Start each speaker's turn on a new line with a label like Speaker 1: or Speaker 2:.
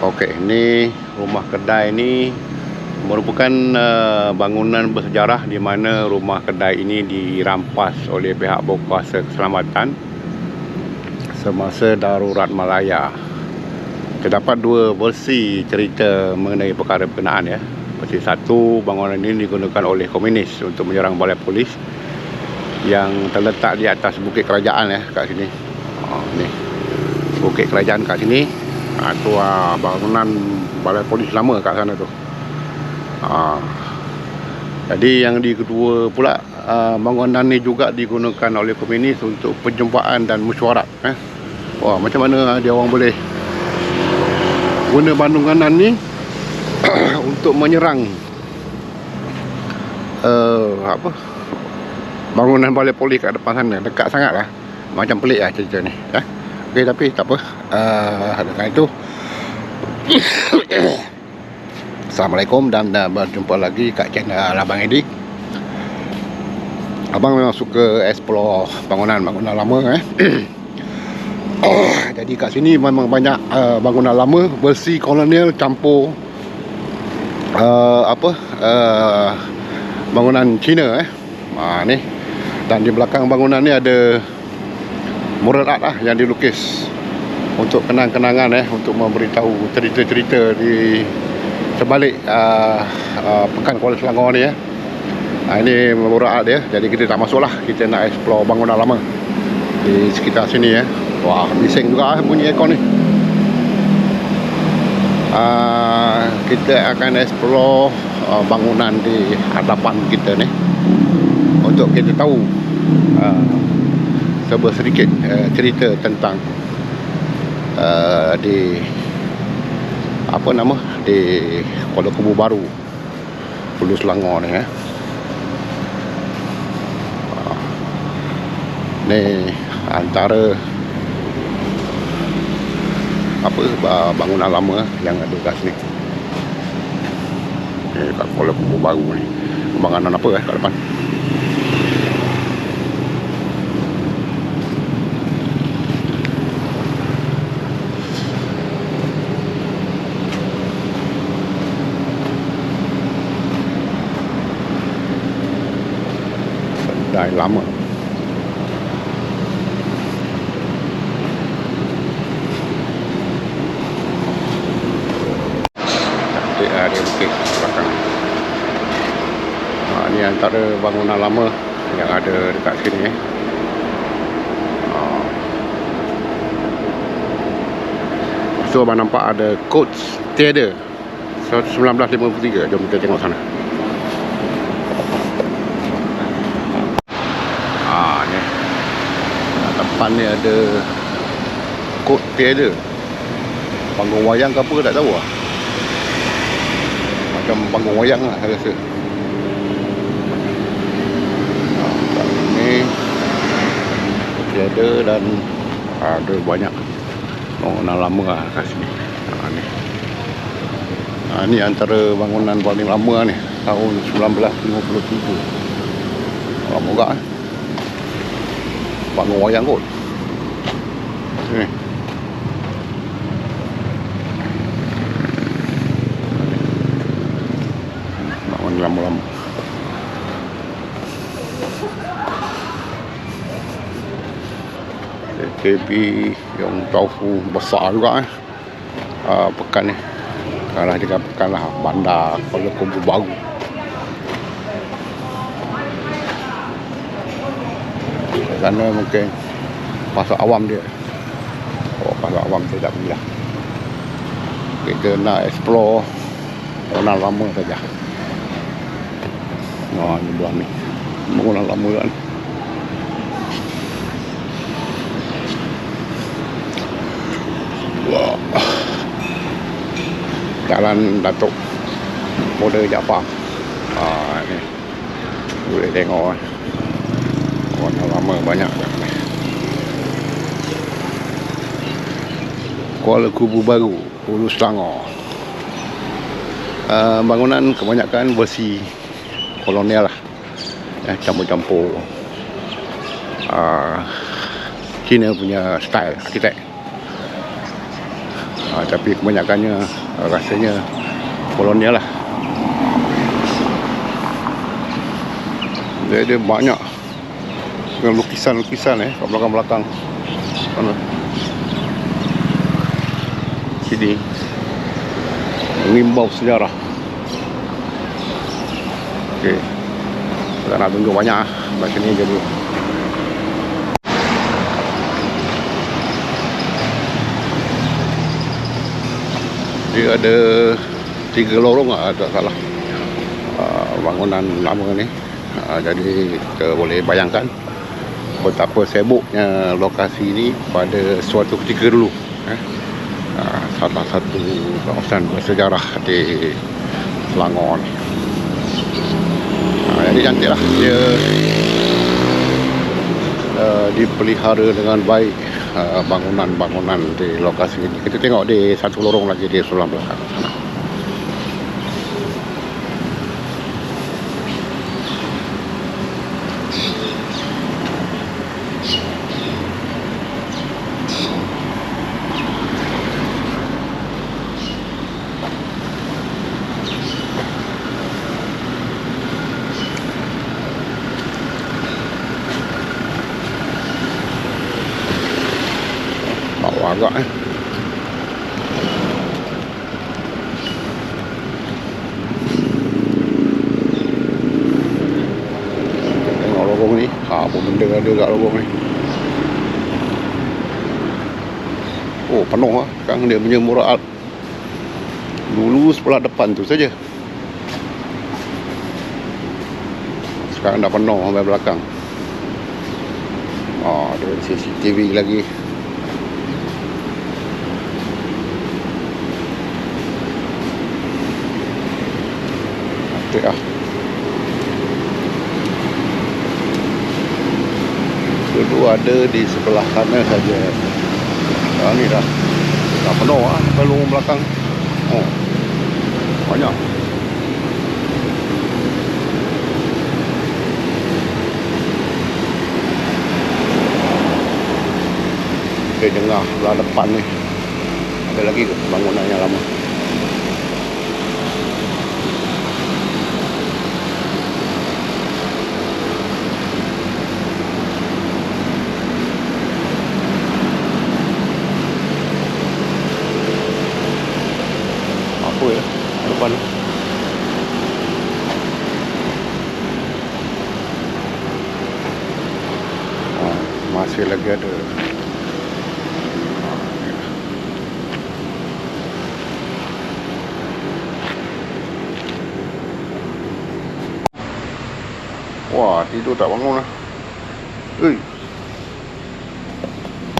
Speaker 1: Okey, ni rumah kedai ni merupakan uh, bangunan bersejarah di mana rumah kedai ini dirampas oleh pihak berkuasa keselamatan semasa darurat Malaya. Terdapat dua versi cerita mengenai perkara berkenaan ya. Versi satu, bangunan ini digunakan oleh komunis untuk menyerang balai polis yang terletak di atas bukit kerajaan ya kat sini. Oh, ni. Bukit kerajaan kat sini ha, tu ha, bangunan balai polis lama kat sana tu ha. jadi yang di kedua pula ha, bangunan ni juga digunakan oleh komunis untuk perjumpaan dan mesyuarat eh. wah macam mana dia orang boleh guna bangunan ni untuk menyerang uh, apa bangunan balai polis kat depan sana dekat sangat lah macam pelik lah cerita ni eh. Okey tapi tak apa. Uh, dengan itu Assalamualaikum dan uh, berjumpa lagi kat channel Abang Edik. Abang memang suka explore bangunan-bangunan lama eh. Jadi kat sini memang banyak uh, bangunan lama versi kolonial campur uh, apa uh, bangunan Cina eh. Ha ni. Dan di belakang bangunan ni ada mural art lah yang dilukis untuk kenang-kenangan eh untuk memberitahu cerita-cerita di sebalik uh, uh, pekan Kuala Selangor ni eh. Uh, ini mural art dia jadi kita tak masuk lah kita nak explore bangunan lama di sekitar sini eh. Wah bising juga eh, bunyi aircon ni. Uh, kita akan explore uh, bangunan di hadapan kita ni untuk kita tahu uh, sebuah sedikit uh, cerita tentang uh, di apa nama di Kuala Kubu Baru Pulau Selangor ni eh. Uh, ni antara apa bangunan lama yang ada kat sini. Ni kat Kuala Kubu Baru ni. Bangunan apa eh kat depan kedai lama cantik lah dia bukit belakang ha, ni antara bangunan lama yang ada dekat sini so abang nampak ada coach theater 1953 jom kita tengok sana depan ni ada kod tiada panggung wayang ke apa tak tahu lah. Macam panggung wayang lah saya rasa. Ni. Tiada dan ada banyak. Bangunan lama lah kat sini ha, ni. Ha, ni antara bangunan paling lama ni tahun 1957 lama juga eh. Bangun wayang kot ni bangun lama-lama. KB yang taufu besar juga eh. Uh, pekan ni. Kalah dengan pekan lah. Bandar Kuala Kubu Baru. Sana mungkin pasal awam dia pasal awam saya tak pergi lah. Kita nak explore. Bangunan lama saja. Oh ni belah ni. Bangunan lama kan? Jalan Datuk Moda Jafar. Ah, ni. Boleh tengok eh. Warna lama banyak Kuala Kubu Baru Hulu Selangor. Uh, bangunan kebanyakan versi kolonial lah. Ya, campur-campur. Uh, China punya style arkitek. Uh, tapi kebanyakannya uh, rasanya kolonial lah. Dia ada banyak dengan lukisan-lukisan eh kat belakang-belakang. Sana sini mengimbau sejarah Okey. Tak nak tunggu banyak ah. Kat sini je dulu. Dia ada tiga lorong ah tak salah. Uh, bangunan lama ni. Uh, jadi kita boleh bayangkan betapa sibuknya lokasi ini pada suatu ketika dulu. Eh. Salah satu kawasan bersejarah di Selangor ni. Ha, jadi cantik lah dia uh, dipelihara dengan baik uh, bangunan-bangunan di lokasi ini kita tengok di satu lorong lagi di sebelah belakang sana agak eh. Tengok lorong ni. Ha apa benda ada kat lorong ni. Oh penuh lah sekarang dia punya murah dulu sebelah depan tu saja. Sekarang dah penuh sampai belakang. Oh, ada CCTV lagi. Cantik lah. Dulu ada di sebelah sana saja. Sekarang ni dah dah penuh lah lorong belakang. Oh. Banyak. Dia jengah belah depan ni. Ada lagi ke bangunan yang lama? apa ya depan oh, masih lagi ada Wah, tidur tak bangun lah. Ui.